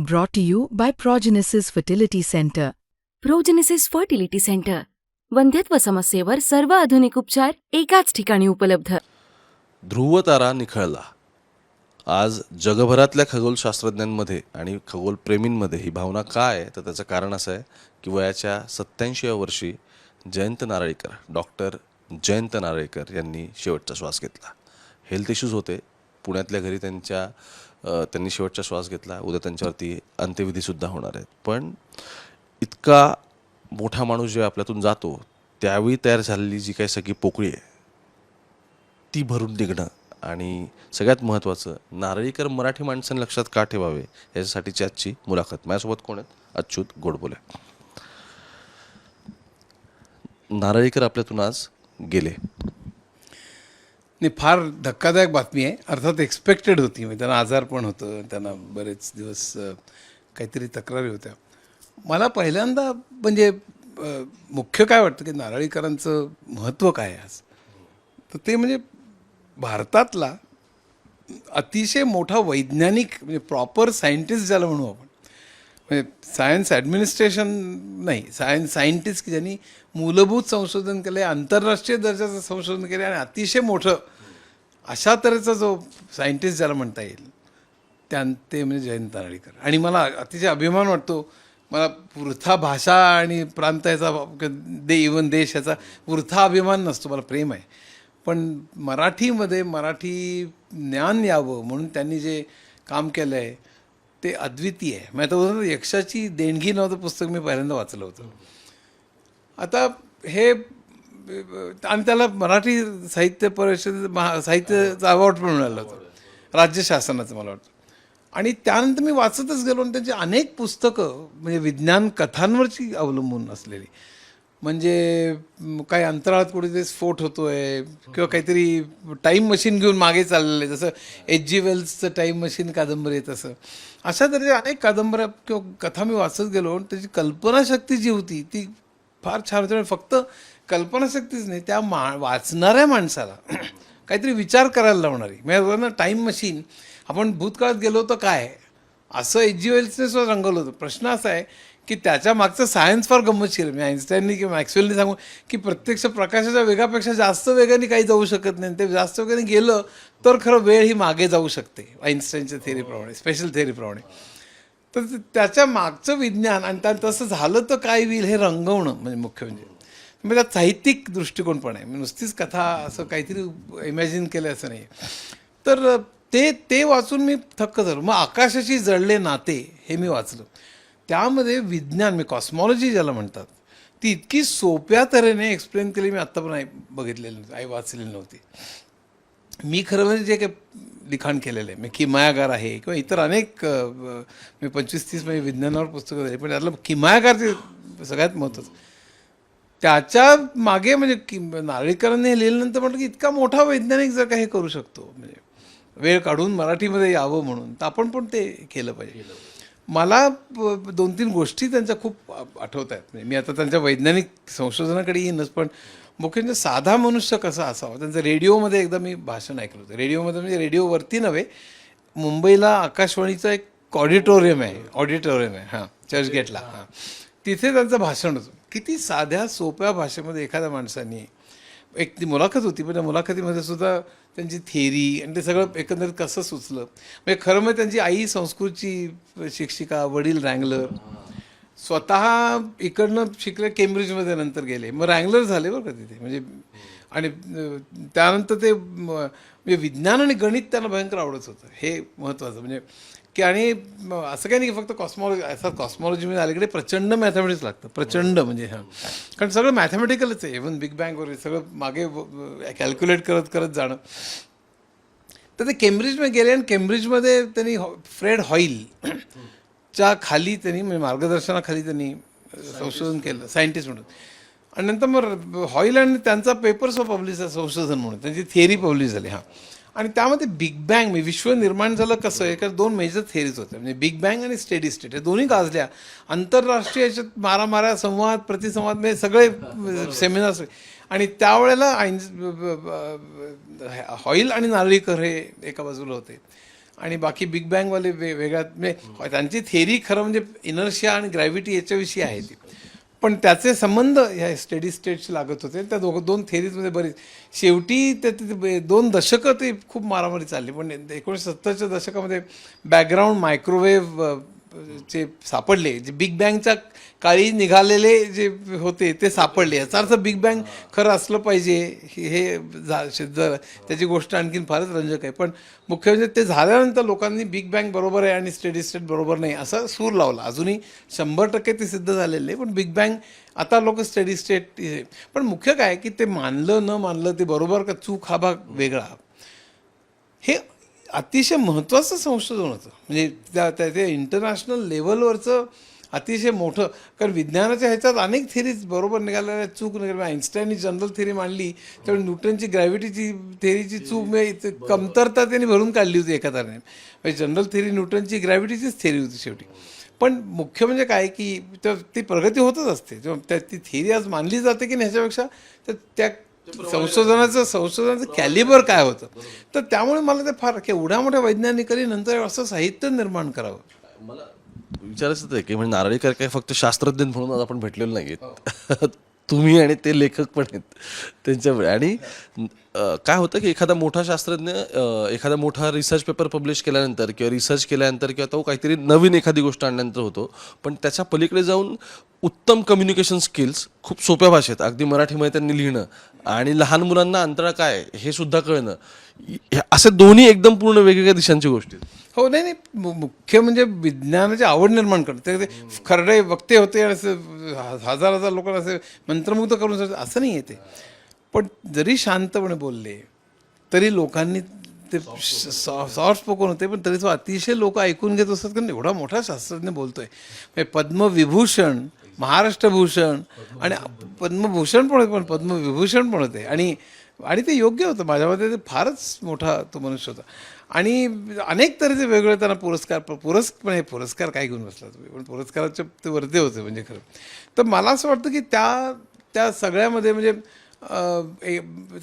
Brought to you by Progenesis Fertility Center. Progenesis fertility centre वंध्यत्व समस्येवर सर्व आधुनिक उपचार एकाच ठिकाणी उपलब्ध. ध्रुव तारा निखळला. आज जगभरातल्या खगोलशास्त्रज्ञांमध्ये आणि खगोलप्रेमींमध्ये ही भावना काय आहे? तर त्याचं कारण असं आहे की वयाच्या सत्याऐंशीव्या वर्षी जयंत नारळीकर डॉक्टर जयंत नारळीकर यांनी शेवटचा श्वास घेतला. हेल्थ इश्यूज होते पुण्यातल्या घरी त्यांच्या त्यांनी शेवटचा श्वास घेतला. उद्या त्यांच्यावरती अंत्यविधीसुद्धा होणार आहेत. पण इतका मोठा माणूस जेव्हा आपल्यातून जातो त्यावेळी तयार झालेली जी काही सगळी पोकळी आहे ती भरून निघणं आणि सगळ्यात महत्त्वाचं नारळीकर मराठी माणसांनी लक्षात का ठेवावे? याच्यासाठीची आजची मुलाखत. माझ्यासोबत कोण आहेत? अच्युत गोडबोले. नारळीकर आपल्यातून आज गेले. नाही फार धक्कादायक बातमी आहे. अर्थात एक्सपेक्टेड होती. म्हणजे त्यांना आजार पण होतं. त्यांना बरेच दिवस काहीतरी तक्रारी होत्या. मला पहिल्यांदा म्हणजे मुख्य काय वाटतं की नारळीकरांचं महत्त्व काय आहे आज? तर ते म्हणजे भारतातला अतिशय मोठा वैज्ञानिक म्हणजे प्रॉपर सायंटिस्ट ज्याला म्हणू आपण. म्हणजे सायन्स ॲडमिनिस्ट्रेशन नाही सायन्स सायंटिस्ट की ज्यांनी मूलभूत संशोधन केलं आहे आंतरराष्ट्रीय दर्जाचं संशोधन केलं आणि अतिशय मोठं अशा तऱ्हेचा जो सायंटिस्ट ज्याला म्हणता येईल त्या ते म्हणजे जयंत नारळीकर आणि मला अतिशय अभिमान वाटतो मला वृथा भाषा आणि प्रांत याचा दे इवन देश याचा वृथा अभिमान नसतो मला प्रेम आहे. पण मराठीमध्ये मराठी ज्ञान यावं म्हणून त्यांनी जे काम केलं आहे ते अद्वितीय आहे. मी आता यक्षाची देणगी नावाचं पुस्तक मी पहिल्यांदा वाचलं होतं. आता हे आणि त्याला मराठी साहित्य परिषद महा साहित्याचा अवॉर्ड पण मिळालं होतं. राज्य शासनाचं मला वाटतं. आणि त्यानंतर मी वाचतच गेलो आणि त्यांची अनेक पुस्तकं म्हणजे विज्ञान कथांवरची अवलंबून असलेली. म्हणजे काही अंतराळात कुठेतरी स्फोट होतोय किंवा काहीतरी टाईम मशीन घेऊन मागे चाललेलं आहे. जसं एच जी वेल्सचं टाईम मशीन कादंबरी आहे तसं. अशा तऱ्हेच्या अनेक कादंबऱ्या किंवा कथा मी वाचत गेलो आणि त्याची कल्पनाशक्ती जी होती ती फार छान होते. म्हणजे फक्त कल्पनाशक्तीच नाही त्या मा वाचणाऱ्या माणसाला काहीतरी विचार करायला लावणारी. म्हणजे ना टाईम मशीन आपण भूतकाळात गेलो तर काय? असं एच जी वेल्सने सुद्धा रंगवलं होतं. प्रश्न असा आहे की त्याच्या मागचं सायन्स फार गंमतशीर मी आईन्स्टाईननी किंवा मॅक्सवेलनी सांगू की प्रत्यक्ष प्रकाशाच्या वेगापेक्षा जास्त वेगाने काही जाऊ शकत नाही. ते जास्त वेगाने गेलं तर खरं वेळ ही मागे जाऊ शकते. आईन्स्टाईनच्या थेरीप्रमाणे स्पेशल थेरीप्रमाणे तर त्याच्या मागचं विज्ञान आणि त्या तसं झालं तर काय होईल हे रंगवणं म्हणजे मुख्य म्हणजे. म्हणजे त्यात साहित्यिक दृष्टिकोन पण आहे. म्हणजे नुसतीच कथा असं काहीतरी इमॅजिन केलं असं नाही तर ते ते वाचून मी थक्क झालो. मग आकाशाशी जळले नाते हे मी वाचलं. त्यामध्ये विज्ञान मी कॉस्मॉलॉजी ज्याला म्हणतात ती इतकी सोप्या तऱ्हेने एक्सप्लेन केली मी आत्ता पण आई बघितलेली नव्हती आई वाचलेली नव्हती. मी खरं म्हणजे जे काही लिखाण केलेलं आहे मी किमायागार आहे किंवा इतर अनेक मी पंचवीस तीस म्हणजे विज्ञानावर पुस्तकं झाली पण त्यातलं किमायागार ते सगळ्यात महत्त्वाचं त्याच्यामागे म्हणजे कि नारळीकरांनी हे लिहिल्यानंतर म्हटलं की इतका मोठा वैज्ञानिक जर का हे करू शकतो म्हणजे वेळ काढून मराठीमध्ये यावं म्हणून तर आपण पण ते केलं पाहिजे. मला प- दोन तीन गोष्टी त्यांच्या खूप आठवत आहेत. म्हणजे मी आता त्यांच्या वैज्ञानिक संशोधनाकडे येईनच पण मुख्य म्हणजे साधा मनुष्य कसा असावा? त्यांचं रेडिओमध्ये एकदा मी भाषण ऐकलं होतं. रेडिओमध्ये म्हणजे रेडिओवरती नव्हे मुंबईला आकाशवाणीचं एक ऑडिटोरियम आहे. ऑडिटोरियम आहे हां चर्चगेटला हां. तिथे त्यांचं भाषण होतं. किती साध्या सोप्या भाषेमध्ये एखाद्या माणसाने एक ती मुलाखत होती पण त्या मुलाखतीमध्ये सुद्धा त्यांची थेरी आणि ते सगळं एकंदरीत कसं सुचलं? म्हणजे खरं म्हणजे त्यांची आई संस्कृतची शिक्षिका वडील रँगलर स्वतः इकडनं शिकले केम्ब्रिजमध्ये नंतर गेले. मग रँगलर झाले बरं का तिथे. म्हणजे आणि त्यानंतर ते म्हणजे विज्ञान आणि गणित त्यांना भयंकर आवडत होतं. हे महत्त्वाचं. म्हणजे की आणि असं काही नाही की फक्त कॉस्मॉलॉजी असं कॉस्मॉलॉजीमध्ये अलीकडे प्रचंड मॅथमॅटिक्स लागतं. प्रचंड म्हणजे हां. कारण सगळं मॅथमॅटिकलच आहे. इव्हन बिग बँग वगैरे सगळं मागे कॅल्क्युलेट करत करत जाणं. तर ते केम्ब्रिजमध्ये गेले आणि केम्ब्रिजमध्ये त्यांनी फ्रेड हॉईल च्या खाली त्यांनी म्हणजे मार्गदर्शनाखाली त्यांनी संशोधन केलं. सायंटिस्ट म्हणून. आणि नंतर मग हॉईल आणि त्यांचा पेपर्स पब्लिश संशोधन म्हणून. त्यांची थिअरी पब्लिश झाली हां. आणि त्यामध्ये बिग बँग मी विश्व निर्माण झालं कसं? आहे कारण दोन मेजर थेरीज होत्या. म्हणजे बिग बँग आणि स्टेडी स्टेट हे दोन्ही गाजल्या. आंतरराष्ट्रीय याच्यात मारामाऱ्या संवाद प्रतिसंवाद म्हणजे सगळे सेमिनार्स आणि त्यावेळेला हॉईल आणि नारळीकर हे एका बाजूला होते. आणि बाकी बिग बँगवाले वे वेगळ्या म्हणजे त्यांची थेरी खरं म्हणजे इनर्शिया आणि ग्रॅव्हिटी याच्याविषयी आहे ती. पण त्याचे संबंध ह्या स्टडी स्टेटशी लागत होते. त्या दोघं दोन थेरीजमध्ये बरीच. शेवटी ते दोन दशकं ते खूप मारामारी चालली. पण एकोणीसशे सत्तरच्या दशकामध्ये बॅकग्राऊंड मायक्रोवेव्ह चे सापडले. जे बिग बँगच्या काळी निघालेले जे होते ते सापडले. याचा अर्थ बिग बँग खरं असलं पाहिजे. हे झा जा- सिद्ध त्याची गोष्ट आणखीन फारच रंजक आहे. पण मुख्य म्हणजे ते झाल्यानंतर लोकांनी बिग बँग बरोबर आहे आणि स्टेडी स्टेट बरोबर नाही असा सूर लावला. अजूनही शंभर टक्के ते सिद्ध झालेले नाही पण बिग बँग आता लोक स्टेडी स्टेट पण मुख्य काय की ते मानलं न मानलं ते बरोबर का चूक हा भाग वेगळा. हे अतिशय महत्त्वाचं संशोधन होतं. म्हणजे त्या त्या ते इंटरनॅशनल लेवलवरचं अतिशय मोठं कारण विज्ञानाच्या ह्याच्यात अनेक थिरीज बरोबर निघालेल्या चूक निघाल्या आईन्स्टाईननी जनरल थिरी मांडली. त्यावेळी न्यूटनची ग्रॅव्हिटीची थेरीची चूक म्हणजे कमतरता त्यांनी भरून काढली होती एका तऱ्हेने म्हणजे जनरल थिरी न्यूटनची ग्रॅव्हिटीचीच थेरी होती शेवटी. पण मुख्य म्हणजे काय की तर ती प्रगती होतच असते. त्या ती थिरी आज मानली जाते की नाही ह्याच्यापेक्षा तर त्या संशोधनाचं संशोधनाचं कॅलिबर काय होतं? तर त्यामुळे मला ते फार एवढ्या मोठ्या वैज्ञानिकांनी नंतर असं साहित्य निर्माण करावं. मला विचारायचं आहे की म्हणजे नारळीकर काय फक्त शास्त्रज्ञ म्हणून आज आपण भेटलेलो नाही तुम्ही आणि ते लेखक पण आहेत त्यांच्यामुळे. आणि काय होतं की एखादा मोठा शास्त्रज्ञ एखादा मोठा रिसर्च पेपर पब्लिश केल्यानंतर किंवा रिसर्च केल्यानंतर किंवा तो काहीतरी नवीन एखादी गोष्ट आणल्यानंतर होतो. पण त्याच्या पलीकडे जाऊन उत्तम कम्युनिकेशन स्किल्स खूप सोप्या भाषेत अगदी मराठीमध्ये त्यांनी लिहिणं आणि लहान मुलांना अंतरा काय हे सुद्धा कळणं असे दोन्ही एकदम पूर्ण वेगवेगळ्या दिशांची गोष्टी आहेत. हो नाही नाही. मुख्य म्हणजे विज्ञानाची आवड निर्माण करते ते खरडे वक्ते होते आणि असं हजार हजार लोकांना असे मंत्रमुग्ध करून असं नाही येते पण जरी शांतपणे बोलले तरी लोकांनी ते सॉफ्ट स्पोकन होते पण तरी तो अतिशय लोक ऐकून घेत असतात कारण एवढा मोठा शास्त्रज्ञ बोलतोय. म्हणजे पद्मविभूषण महाराष्ट्रभूषण आणि पद्मभूषण पण होते पण पद्मविभूषण पण होते. आणि आणि ते योग्य होतं. माझ्या मते ते फारच मोठा तो मनुष्य होता. आणि अनेक तऱ्हेचे वेगवेगळे त्यांना पुरस्कार पुरस् पण हे पुरस्कार काय घेऊन बसला तुम्ही. पण पुरस्काराचे ते वर्धे होते म्हणजे खरं. तर मला असं वाटतं की त्या त्या सगळ्यामध्ये म्हणजे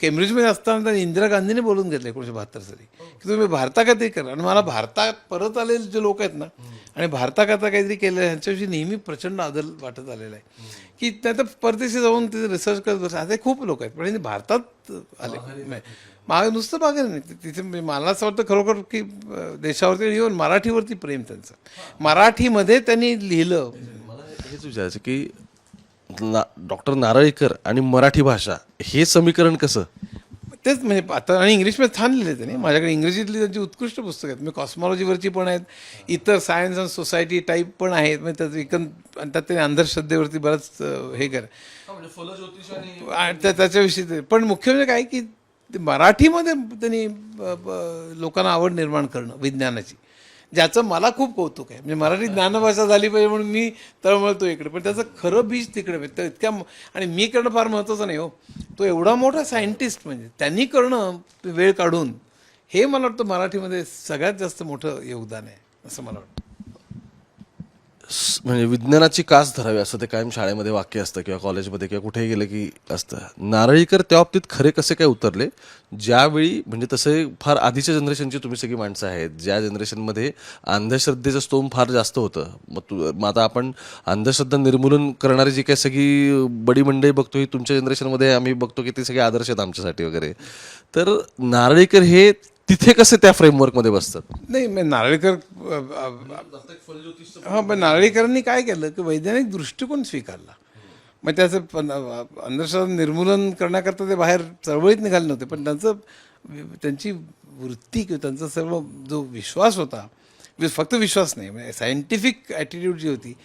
केम्ब्रिजमध्ये असताना त्यांनी इंदिरा गांधीने बोलून घेतलं एकोणीशे बहात्तर साली. की तुम्ही भारता करा? आणि मला भारतात परत आलेले जे लोक आहेत ना आणि भारताकरता काहीतरी केलं आहे ह्यांच्याविषयी नेहमी प्रचंड आदर वाटत आलेला आहे. की त्या तर परदेशी जाऊन तिथे रिसर्च करत बसले असे खूप लोक आहेत पण भारतात आले. नाही. मागे नुसतं मागे नाही. तिथे मला असं वाटतं खरोखर की देशावरती येऊन मराठीवरती प्रेम त्यांचं. मराठीमध्ये त्यांनी लिहिलं. मला हेच विचारायचं की ना डॉक्टर नारळीकर आणि मराठी भाषा हे समीकरण कसं? तेच म्हणजे आता आणि इंग्लिशमध्ये छान लिहिले त्यांनी. माझ्याकडे इंग्रजीतली त्यांची उत्कृष्ट पुस्तकं आहेत. म्हणजे कॉस्मॉलॉजीवरची पण आहेत. इतर सायन्स अँड सोसायटी टाईप पण आहेत. म्हणजे त्याचं आणि त्यात त्यांनी अंधश्रद्धेवरती बरंच हे कर आणि त्या त्याच्याविषयी ते पण मुख्य म्हणजे काय की ते मराठीमध्ये त्यांनी लोकांना आवड निर्माण करणं विज्ञानाची. ज्याचं मला खूप कौतुक आहे. म्हणजे मराठी ज्ञानभाषा झाली पाहिजे म्हणून मी तळमळतो इकडे. पण त्याचं खरं बीज तिकडे आहे. तर इतक्या आणि मी करणं फार महत्त्वाचं नाही हो. तो एवढा मोठा सायंटिस्ट म्हणजे त्यांनी करणं वेळ काढून हे मला वाटतं मराठीमध्ये सगळ्यात जास्त मोठं योगदान आहे असं मला वाटतं. म्हणजे विज्ञानाची कास धरावी असं ते कायम शाळेमध्ये वाक्य असतं किंवा कॉलेजमध्ये किंवा कुठेही गेलं की असतं. नारळीकर त्या बाबतीत खरे कसे काय उतरले? ज्यावेळी म्हणजे तसे फार आधीच्या जनरेशनची तुम्ही सगळी माणसं आहेत. ज्या जनरेशनमध्ये अंधश्रद्धेचं स्तोम फार जास्त होतं. मग तू मग आता आपण अंधश्रद्धा निर्मूलन करणारी जी काही सगळी बडी मंडळी बघतो ही तुमच्या जनरेशनमध्ये आम्ही बघतो की ते सगळे आदर्श आहेत आमच्यासाठी वगैरे. तर नारळीकर हे तिथे कसे त्या फ्रेमवर्कमध्ये बसतात? नाही मग नारळीकर हां पण नारळीकरांनी काय केलं की वैज्ञानिक दृष्टिकोन स्वीकारला. मग त्याचं पण अंधश्रद्धा निर्मूलन करण्याकरता ते बाहेर चळवळीत निघाले नव्हते पण त्यांचं त्यांची वृत्ती किंवा त्यांचा सर्व जो विश्वास होता वि- फक्त विश्वास नाही म्हणजे सायंटिफिक ॲटिट्यूड जी होती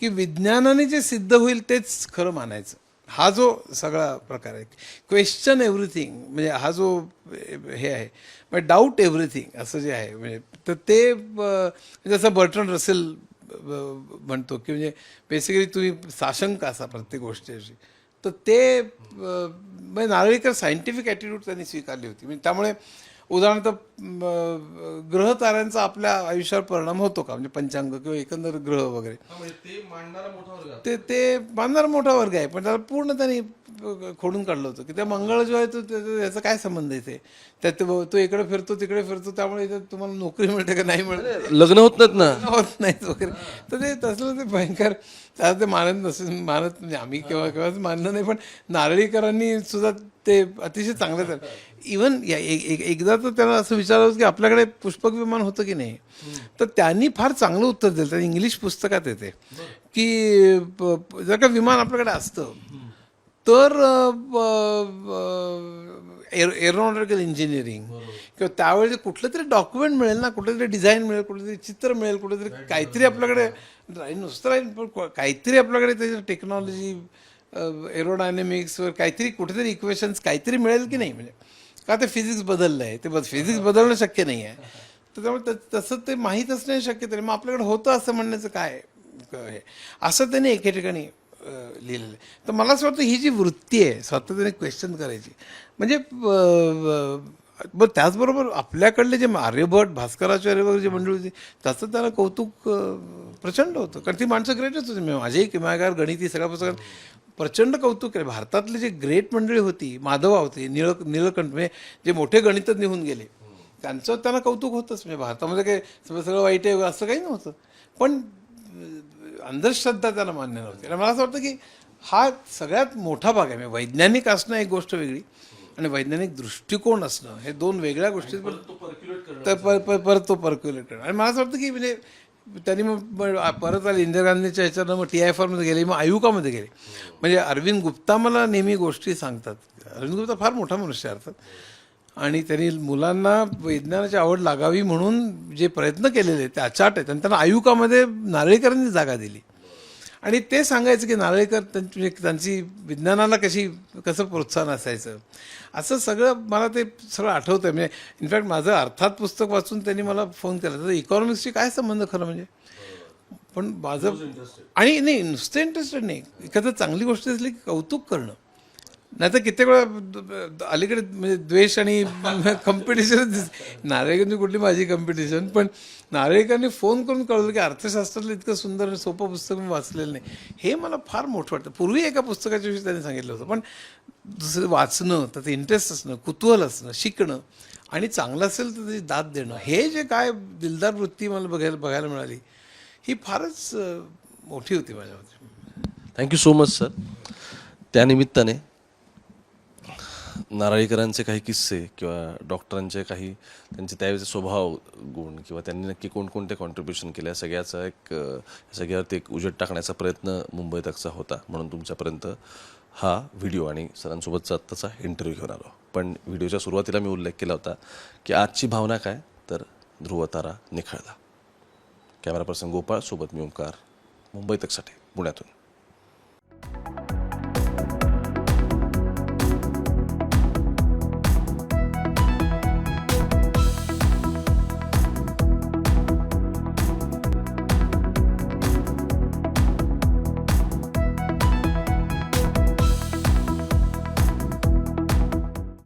की विज्ञानाने जे सिद्ध होईल तेच खरं मानायचं. हा जो सगळा प्रकार आहे क्वेश्चन एव्हरीथिंग म्हणजे हा जो हे आहे म्हणजे डाऊट एव्हरीथिंग असं जे आहे म्हणजे तर ते जसं म्हणजे बर्टन रसेल म्हणतो की म्हणजे बेसिकली तुम्ही साशंक असा प्रत्येक गोष्टीची तर ते म्हणजे नारळीकर सायंटिफिक ॲटिट्यूड त्यांनी स्वीकारली होती. म्हणजे त्यामुळे उदाहरणार्थ ग्रह ताऱ्यांचा आपल्या आयुष्यावर परिणाम होतो का? म्हणजे पंचांग किंवा एकंदर ग्रह वगैरे. ते वर्ग ते ते बांधणारा मोठा वर्ग आहे. पण त्याला पूर्ण त्यांनी खोडून काढलं होतं की त्या मंगळ जो आहे तो त्याचा याचा काय संबंध आहे ते? त्यात तो इकडे फिरतो तिकडे फिरतो त्यामुळे इथे तुम्हाला नोकरी मिळते का? नाही मिळत. लग्न होत नाहीत ना? होत नाहीत वगैरे. तर ते तसलं ते भयंकर. त्याला ते मानत नसेल मानत म्हणजे आम्ही केव्हा केव्हाच मानलं नाही पण नारळीकरांनी सुद्धा ते अतिशय चांगलं इवन या एकदा तर त्याला असं विचारलं की आपल्याकडे पुष्पक विमान होतं की नाही? तर त्यांनी फार चांगलं उत्तर दिलं. त्या इंग्लिश पुस्तकात येते की जर का विमान आपल्याकडे असतं तर एरोनॉटिकल इंजिनिअरिंग किंवा त्यावेळी कुठलं तरी डॉक्युमेंट मिळेल ना कुठलं तरी डिझाईन मिळेल कुठलं तरी चित्र मिळेल कुठलं तरी काहीतरी आपल्याकडे नुसतं राहील पण काहीतरी आपल्याकडे त्याची टेक्नॉलॉजी एरोडायनेमिक्सवर काहीतरी कुठेतरी इक्वेशन्स काहीतरी मिळेल की नाही? म्हणजे का ते फिजिक्स बदललं आहे ते बद फिजिक्स बदलणं शक्य नाही आहे तर त्यामुळे त- तसं ते माहीत असणं शक्य तरी. मग आपल्याकडे होतं असं म्हणण्याचं काय हे? असं त्यांनी एके ठिकाणी लिहिलेलं आहे. तर मला असं वाटतं ही जी वृत्ती आहे सातत्याने क्वेश्चन करायची. म्हणजे ब त्याचबरोबर आपल्याकडले जे आर्यभट भास्कराचार्य वगैरे जे मंडळी होती त्याचं त्याला कौतुक प्रचंड होतं. कारण ती माणसं ग्रेटच होती. म्हणजे माझेही किमागार गणिती सगळ्या पुस्तकात प्रचंड कौतुक आहे. भारतातली जी ग्रेट मंडळी होती माधवा होती निळ निळकंठ म्हणजे जे मोठे गणितच निघून गेले त्यांचं त्यांना कौतुक होतंच. म्हणजे भारतामध्ये काही सगळं सगळं वाईट आहे असं काही नव्हतं. पण अंधश्रद्धा त्यांना मान्य नव्हती. आणि मला असं वाटतं की हा सगळ्यात मोठा भाग आहे. म्हणजे वैज्ञानिक असणं एक गोष्ट वेगळी आणि वैज्ञानिक दृष्टिकोन असणं हे दोन वेगळ्या गोष्टी. पण परत तो पर्क्युलेट करणं आणि मला असं वाटतं की म्हणजे त्यांनी मग परत आले इंदिरा गांधीच्या ह्याच्यानं मग टी आय फॉरमध्ये गेले मग आयुकामध्ये गेले. म्हणजे अरविंद गुप्ता मला नेहमी गोष्टी सांगतात. अरविंद गुप्ता फार मोठा मनुष्य अर्थात. आणि त्यांनी मुलांना विज्ञानाची आवड लागावी म्हणून जे प्रयत्न केलेले ते अचाट आहेत. आणि त्यांना आयुकामध्ये नारळीकरांनी जागा दिली. आणि ते सांगायचं की नारळीकर त्यांची म्हणजे त्यांची विज्ञानाला कशी कसं प्रोत्साहन असायचं. असं सगळं मला ते सगळं आठवतं आहे म्हणजे इनफॅक्ट माझं अर्थात पुस्तक वाचून त्यांनी मला फोन केला. तर इकॉनॉमिक्सशी काय संबंध खरं म्हणजे? पण माझं आणि नाही नुसतं इंटरेस्टेड नाही. एखादं चांगली गोष्ट असली की कौतुक करणं. नाही तर कित्येक वेळा अलीकडे म्हणजे द्वेष आणि कॉम्पिटिशन नारळीकरांची कुठली माझी कॉम्पिटिशन पण नारळीकरांनी फोन करून कळवलं की अर्थशास्त्रातलं इतकं सुंदर आणि सोपं पुस्तक मी वाचलेलं नाही. हे मला फार मोठं वाटतं. पूर्वी एका पुस्तकाच्या विषयी त्यांनी सांगितलं होतं पण दुसरं वाचणं त्याचं इंटरेस्ट असणं कुतूहल असणं शिकणं आणि चांगलं असेल तर त्याची दाद देणं हे जे काय दिलदार वृत्ती मला बघायला बघायला मिळाली ही फारच मोठी होती माझ्यामध्ये. थँक्यू सो मच सर त्यानिमित्ताने नारळीकरांचे काही किस्से किंवा डॉक्टरांचे काही त्यांचे त्यावेळेचे स्वभाव गुण किंवा त्यांनी नक्की कोणकोणते कॉन्ट्रीब्युशन केले या सगळ्याचा एक या सगळ्यावरती एक उजेड टाकण्याचा प्रयत्न मुंबई तकचा होता म्हणून तुमच्यापर्यंत हा व्हिडिओ आणि सरांसोबतचा आत्ताचा इंटरव्ह्यू घेऊन आलो. पण व्हिडिओच्या सुरुवातीला मी उल्लेख केला होता की आजची भावना काय? तर ध्रुवतारा निखळला. कॅमेरा पर्सन गोपाळ सोबत मी ओंकार मुंबई तकसाठी पुण्यातून.